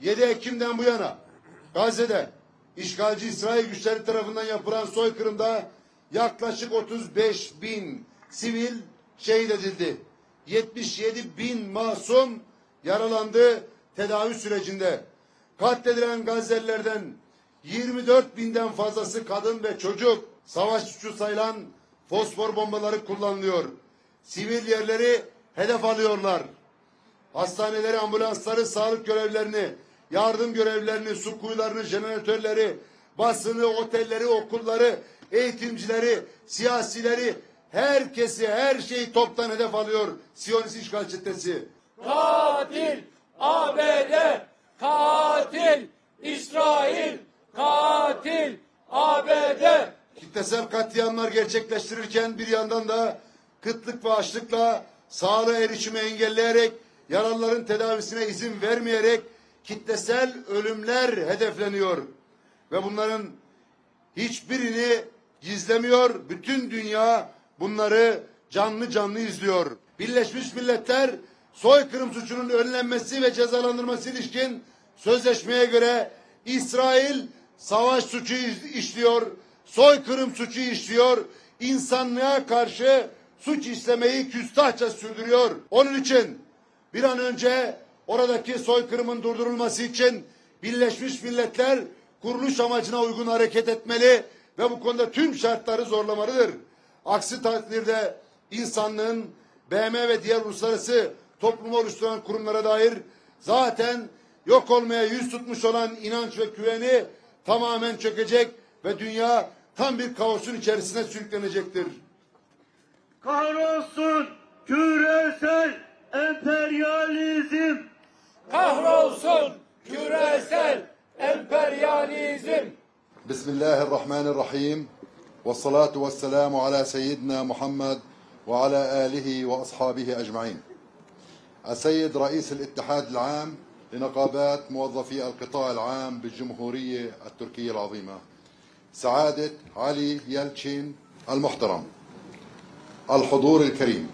7 Ekim'den bu yana Gazze'de işgalci İsrail güçleri tarafından yapılan soykırımda yaklaşık 35 bin sivil şehit edildi. 77 bin masum yaralandı tedavi sürecinde. Katledilen Gazze'lilerden 24 binden fazlası kadın ve çocuk savaş suçu sayılan fosfor bombaları kullanılıyor. Sivil yerleri hedef alıyorlar. Hastaneleri, ambulansları, sağlık görevlerini, yardım görevlerini, su kuyularını, jeneratörleri, basını, otelleri, okulları, eğitimcileri, siyasileri, herkesi, her şeyi toptan hedef alıyor Siyonist işgal çetesi. Katil ABD, katil İsrail, katil ABD. Kitlesel katliamlar gerçekleştirirken bir yandan da kıtlık ve açlıkla sağlığa erişimi engelleyerek yaralıların tedavisine izin vermeyerek kitlesel ölümler hedefleniyor. Ve bunların hiçbirini gizlemiyor. Bütün dünya bunları canlı canlı izliyor. Birleşmiş Milletler soykırım suçunun önlenmesi ve cezalandırması ilişkin sözleşmeye göre İsrail savaş suçu işliyor, soykırım suçu işliyor, insanlığa karşı suç işlemeyi küstahça sürdürüyor. Onun için bir an önce oradaki soykırımın durdurulması için Birleşmiş Milletler kuruluş amacına uygun hareket etmeli ve bu konuda tüm şartları zorlamalıdır. Aksi takdirde insanlığın BM ve diğer uluslararası toplumu oluşturan kurumlara dair zaten yok olmaya yüz tutmuş olan inanç ve güveni tamamen çökecek ve dünya tam bir kaosun içerisine sürüklenecektir. Kahrolsun Kahrolsun küresel emperyalizm. بسم الله الرحمن الرحيم والصلاة والسلام على سيدنا محمد وعلى آله وأصحابه أجمعين السيد رئيس الاتحاد العام لنقابات موظفي القطاع العام بالجمهورية التركية العظيمة سعادة علي يلتشين المحترم الحضور الكريم.